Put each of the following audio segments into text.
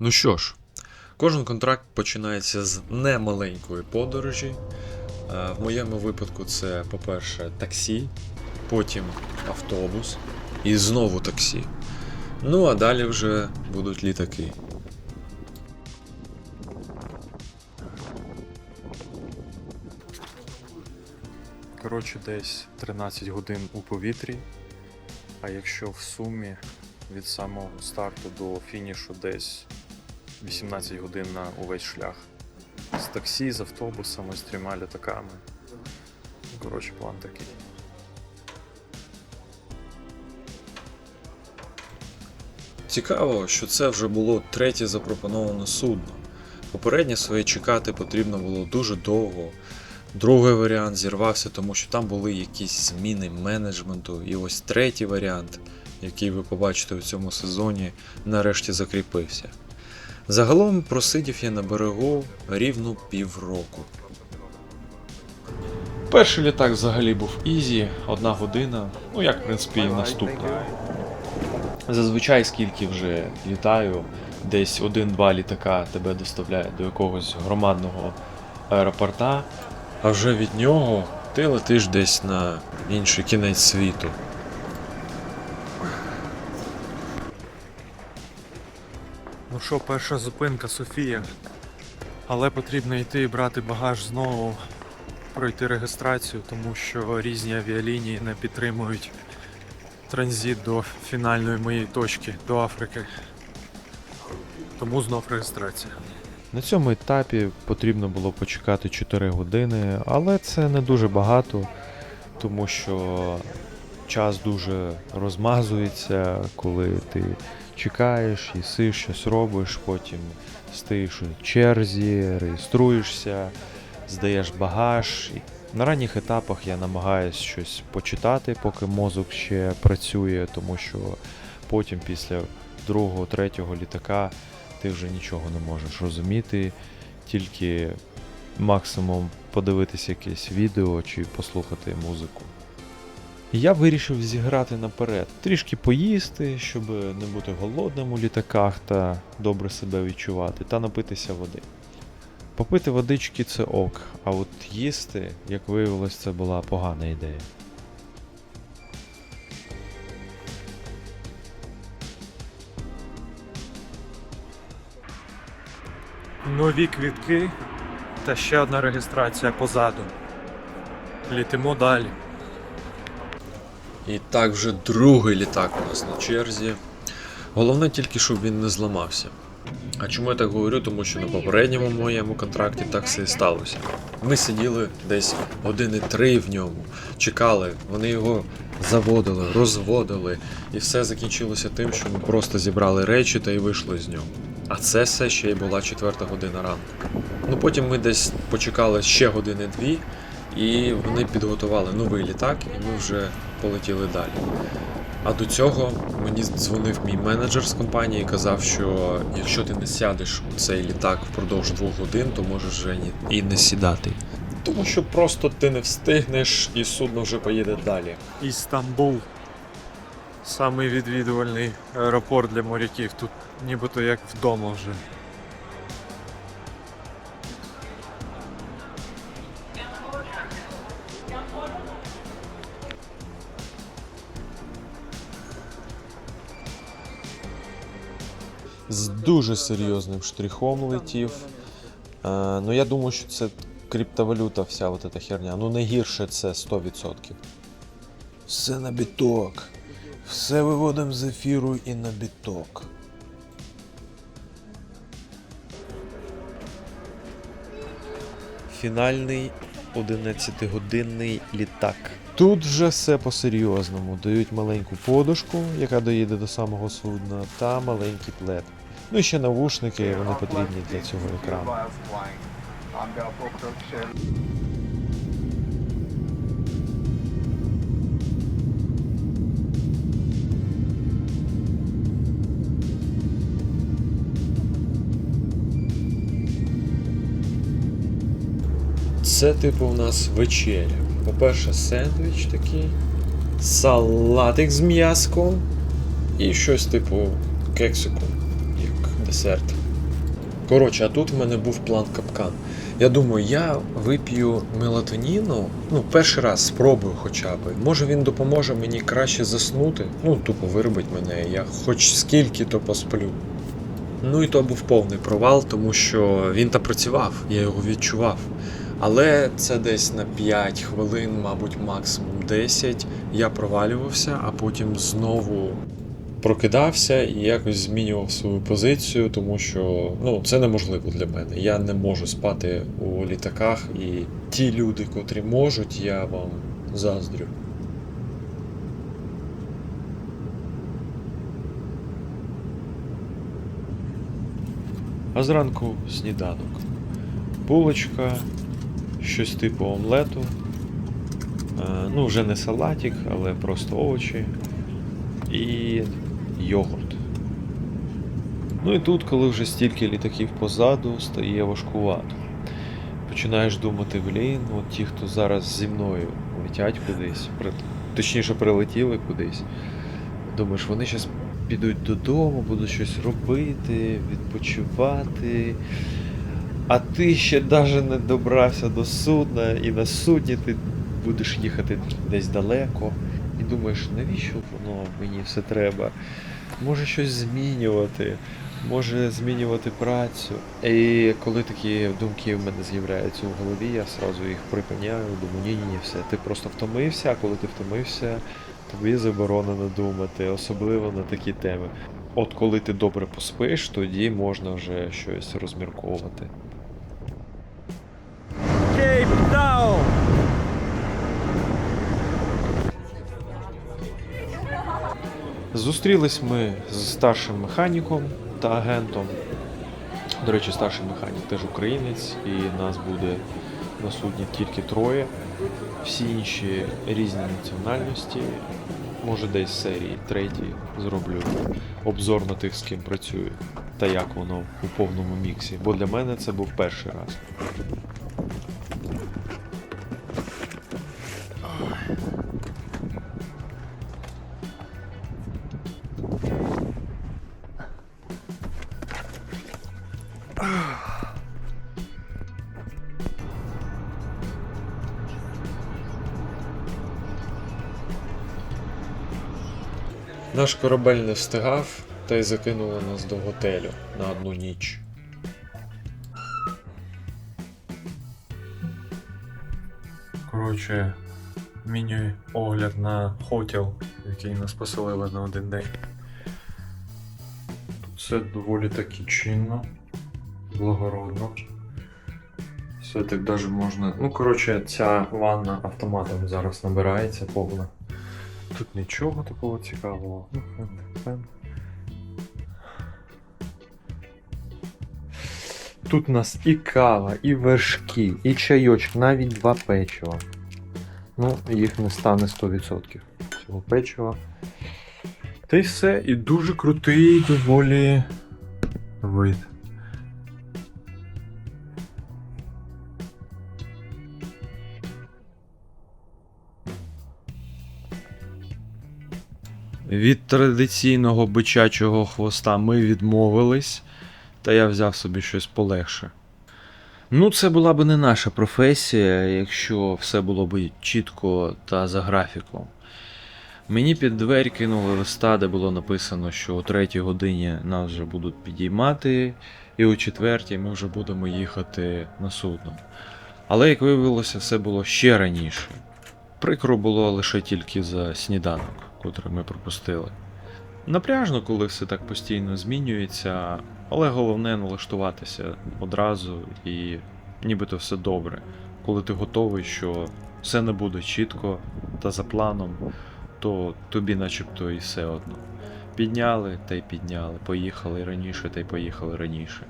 Ну що ж, кожен контракт починається з немаленької подорожі. Е, В моєму випадку це, по-перше, таксі, потім автобус і знову таксі. Ну а далі вже будуть літаки. Коротше, десь 13 годин у повітрі. А якщо в сумі від самого старту до фінішу десь 18 годин на увесь шлях. З таксі, з автобусами, з трьома літаками. Коротше, план такий. Цікаво, що це вже було третє запропоноване судно. Попереднє своє чекати потрібно було дуже довго. Другий варіант зірвався, тому що там були якісь зміни менеджменту. І ось третій варіант, який ви побачите у цьому сезоні, нарешті закріпився. Загалом просидів я на берегу рівно півроку. Перший літак взагалі був ізі, одна година, ну як в принципі і наступний. Зазвичай скільки вже літаю, десь один-два літака тебе доставляє до якогось громадного аеропорта. А вже від нього ти летиш десь на інший кінець світу. Ну що, перша зупинка Софія. Але потрібно йти і брати багаж знову, пройти реєстрацію, тому що різні авіалінії не підтримують транзит до фінальної моєї точки, до Африки. Тому знов реєстрація. На цьому етапі потрібно було почекати 4 години, але це не дуже багато, тому що час дуже розмазується, коли ти чекаєш, їсиш, щось робиш, потім стоїш у черзі, реєструєшся, здаєш багаж. На ранніх етапах я намагаюся щось почитати, поки мозок ще працює, тому що потім після другого, третього літака ти вже нічого не можеш розуміти, тільки максимум подивитися якесь відео чи послухати музику. Я вирішив зіграти наперед, трішки поїсти, щоб не бути голодним у літаках та добре себе відчувати, та напитися води. Попити водички це ок, а от їсти, як виявилось, це була погана ідея. Нові квітки та ще одна реєстрація позаду. Літимо далі. І так вже другий літак у нас на черзі. Головне тільки, щоб він не зламався. А чому я так говорю? Тому що на попередньому моєму контракті так все і сталося. Ми сиділи десь години три в ньому, чекали, вони його заводили, розводили, і все закінчилося тим, що ми просто зібрали речі та й вийшли з нього. А це все ще й була четверта година ранку. Ну потім ми десь почекали ще години-дві, і вони підготували новий літак, і ми вже полетіли далі. А до цього мені дзвонив мій менеджер з компанії і казав, що якщо ти не сядеш у цей літак впродовж двох годин, то можеш вже і не сідати. Тому що просто ти не встигнеш і судно вже поїде далі. Істамбул. Самий відвідувальний аеропорт для моряків. Тут нібито як вдома вже. З дуже серйозним штрихом летів. Е, ну я думаю, що це криптовалюта, вся от эта херня. Ну найгірше це 100%. Все на біток. Все виводимо з ефіру і на біток. Фінальний 11-годинний літак. Тут вже все по-серйозному. Дають маленьку подушку, яка доїде до самого судна, та маленький плед. Ну і ще навушники, вони потрібні для цього екрану. Це, типу, у нас вечеря. По-перше, сендвіч такий, салатик з м'яском і щось типу кексику, десерт. Коротше, а тут в мене був план капкан. Я думаю, я вип'ю мелатоніну, ну, перший раз спробую хоча б. Може він допоможе мені краще заснути. Ну, тупо виробить мене, я хоч скільки то посплю. Ну і то був повний провал, тому що він та працював, я його відчував. Але це десь на 5 хвилин, мабуть, максимум 10. Я провалювався, а потім знову прокидався і якось змінював свою позицію, тому що ну, це неможливо для мене. Я не можу спати у літаках, і ті люди, котрі можуть, я вам заздрю. А зранку сніданок. Булочка, щось типу омлету. Е, Ну, вже не салатик, але просто овочі. І йогурт. Ну і тут, коли вже стільки літаків позаду, стає важкувато. Починаєш думати, блін, от ті, хто зараз зі мною летять кудись, точніше прилетіли кудись. Думаєш, вони зараз підуть додому, будуть щось робити, відпочивати. А ти ще навіть не добрався до судна, і на судні ти будеш їхати десь далеко. І думаєш, навіщо воно мені все треба? Може щось змінювати, може змінювати працю. І коли такі думки в мене з'являються у голові, я сразу їх припиняю, думаю, ні, ні, ні, все, ти просто втомився, а коли ти втомився, тобі заборонено думати, особливо на такі теми. От коли ти добре поспиш, тоді можна вже щось розмірковувати. Кейптаун! Зустрілись ми з старшим механіком та агентом. До речі, старший механік теж українець, і нас буде на судні тільки троє. Всі інші різні національності. Може, десь з серії третій зроблю обзор на тих, з ким працюю, та як воно у повному міксі. Бо для мене це був перший раз. Наш корабель не встигав, та й закинули нас до готелю на одну ніч. Коротше, міні-огляд на хотіл, який нас поселили на один день. Тут все доволі таки чинно, благородно. Все так даже можна. Ну, коротше, ця ванна автоматом зараз набирається повна. Тут нічого такого цікавого. Ну. Тут у нас і кава, і вершки, і чайочок, навіть два печива. Ну, їх не стане 100% цього печива. Та й все, і дуже крутий доволі вид. Від традиційного бичачого хвоста ми відмовились, та я взяв собі щось полегше. Ну, це була б не наша професія, якщо все було б чітко та за графіком. Мені під двері кинули листа, де було написано, що о третій годині нас вже будуть підіймати, і о четвертій ми вже будемо їхати на судно. Але, як виявилося, все було ще раніше. Прикро було лише тільки за сніданок, котрий ми пропустили. Напряжно, коли все так постійно змінюється, але головне налаштуватися одразу і нібито все добре, коли ти готовий, що все не буде чітко та за планом, то тобі начебто і все одно. Підняли та й підняли, поїхали раніше та й поїхали раніше.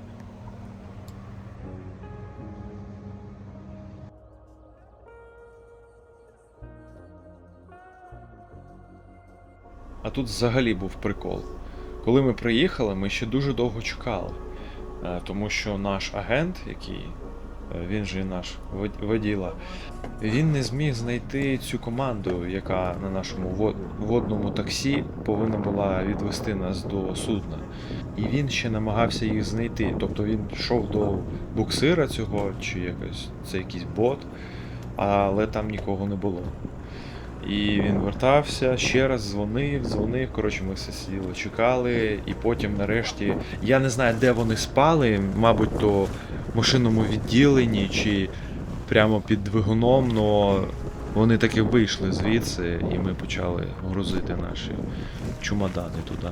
А тут взагалі був прикол. Коли ми приїхали, ми ще дуже довго чекали. Е, Тому що наш агент, який е, він же наш воділа, він не зміг знайти цю команду, яка на нашому водному таксі повинна була відвести нас до судна. І він ще намагався їх знайти. Тобто він йшов до буксира цього, чи якось це якийсь бот, але там нікого не було. І він вертався, ще раз дзвонив, дзвонив. Коротше, ми все сиділи, чекали, і потім нарешті. Я не знаю, де вони спали, мабуть, то в машинному відділенні чи прямо під двигуном, але вони таки вийшли звідси, і ми почали грузити наші чумадани туди.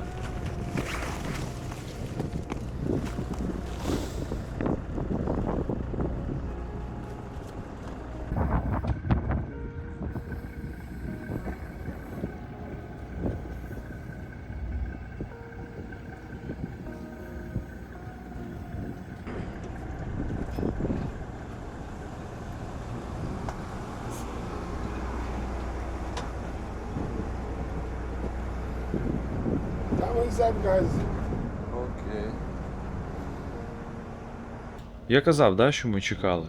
Guys. Я казав, да, що ми чекали.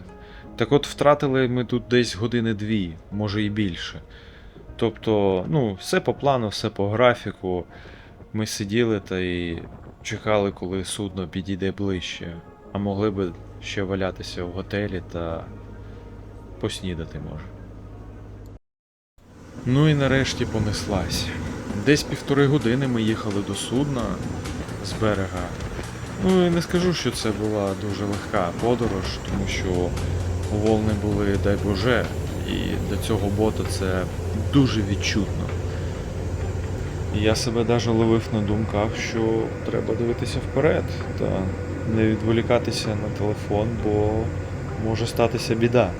Так от втратили ми тут десь години дві, може і більше. Тобто, ну, все по плану, все по графіку. Ми сиділи та і чекали, коли судно підійде ближче. А могли би ще валятися в готелі та поснідати може. Ну і нарешті понеслась. Десь півтори години ми їхали до судна з берега. Ну і не скажу, що це була дуже легка подорож, тому що волни були, дай Боже, і до цього бота це дуже відчутно. Я себе навіть ловив на думках, що треба дивитися вперед та не відволікатися на телефон, бо може статися біда.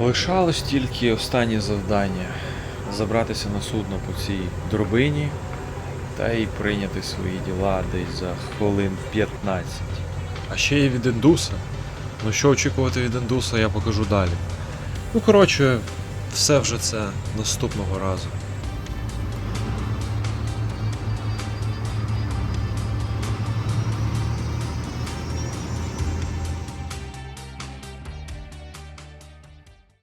Лишалось тільки останнє завдання забратися на судно по цій дробині та й прийняти свої діла десь за хвилин 15. А ще є від індуса. Ну що очікувати від індуса, я покажу далі. Ну, коротше, все вже це наступного разу.